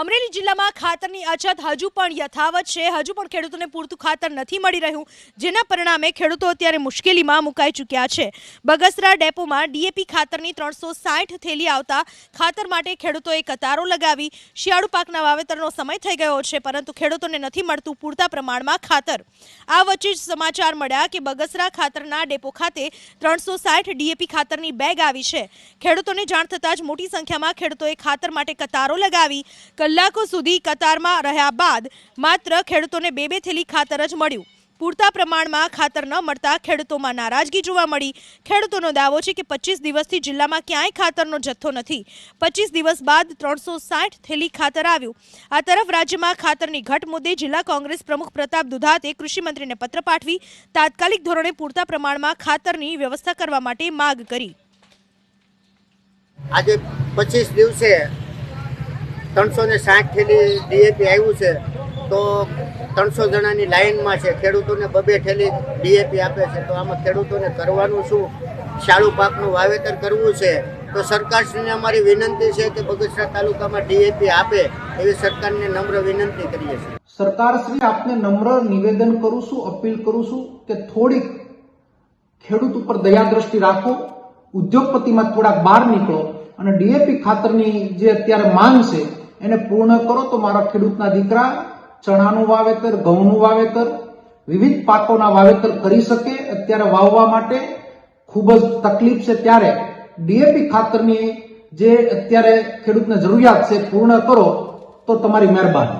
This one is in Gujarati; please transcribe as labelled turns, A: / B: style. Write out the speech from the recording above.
A: અમરેલી જિલ્લામાં ખાતરની અછત હજુ પણ યથાવત છે. હજુ પણ ખેડૂતોને પૂરતું ખાતર નથી મળી રહ્યું, જેના પરિણામે ખેડૂતો અત્યારે મુશ્કેલીમાં મુકાઈ ચૂક્યા છે. બગસરા ડેપોમાં ડીએપી ખાતરની ત્રણસો સાઠ થેલી આવતા ખાતર માટે ખેડૂતોએ કતારો લગાવી શિયાળુ પાકના વાવેતરનો સમય થઈ ગયો છે, પરંતુ ખેડૂતોને નથી મળતું પૂરતા પ્રમાણમાં ખાતર. આ વચ્ચે જ સમાચાર મળ્યા કે બગસરા ખાતરના ડેપો ખાતે ત્રણસો સાઠ ડીએપી ખાતરની બેગ આવી છે. ખેડૂતોને જાણ થતાં જ મોટી સંખ્યામાં ખેડૂતોએ ખાતર માટે કતારો લગાવી કલાકો સુધી કતારમાં રહ્યા બાદ માત્ર ખેડૂતોને બે બે થેલી ખાતર જ મળ્યું. પૂરતા પ્રમાણમાં ખાતર ન મળતા ખેડૂતોમાં નારાજગી જોવા મળી. ખેડૂતોનો દાવો છે કે પચીસ દિવસથી જિલ્લામાં ક્યાંય ખાતરનો જથ્થો નથી. પચીસ દિવસ બાદ ત્રણસો સાઠ થેલી ખાતર આવ્યું. આ તરફ રાજ્યમાં ખાતરની ઘટ મુદ્દે જિલ્લા કોંગ્રેસ પ્રમુખ પ્રતાપ દુધાતે કૃષિમંત્રીને પત્ર પાઠવી તાત્કાલિક ધોરણે પૂરતા પ્રમાણમાં ખાતરની વ્યવસ્થા કરવા માટે માગ કરી.
B: આજે પચીસ દિવસે ત્રણસો ને સાઠ થેલી ડીએપી આવ્યું છે, તો ત્રણસો જણાની લાઈનમાં છે, ખેડૂતોને બબે થેલી ડીએપી આપે છે, તો આમાં ખેડૂતોને કરવાનું શું? શાળુ પાકનું વાવેતર કરવું છે. તો સરકારશ્રીને અમારી વિનંતી છે કે બગસરા તાલુકામાં ડીએપી આપે, એવી સરકારને નમ્ર વિનંતી કરીએ છીએ.
C: સરકારશ્રી, આપને નમ્ર નિવેદન કરું છું, અપીલ કરું છું કે થોડીક ખેડૂત ઉપર દયા દ્રષ્ટિ રાખો, ઉદ્યોગપતિમાં થોડાક બહાર નીકળો અને ડીએપી ખાતરની જે અત્યારે માંગ છે એને પૂર્ણ કરો તો મારા ખેડૂતના દીકરા ચણાનું વાવેતર, ઘઉંનું વાવેતર, વિવિધ પાકોના વાવેતર કરી શકે. અત્યારે વાવવા માટે ખૂબ જ તકલીફ છે. ત્યારે ડીએપી ખાતરની જે અત્યારે ખેડૂતને જરૂરિયાત છે, પૂર્ણ કરો તો તમારી મહેરબાની.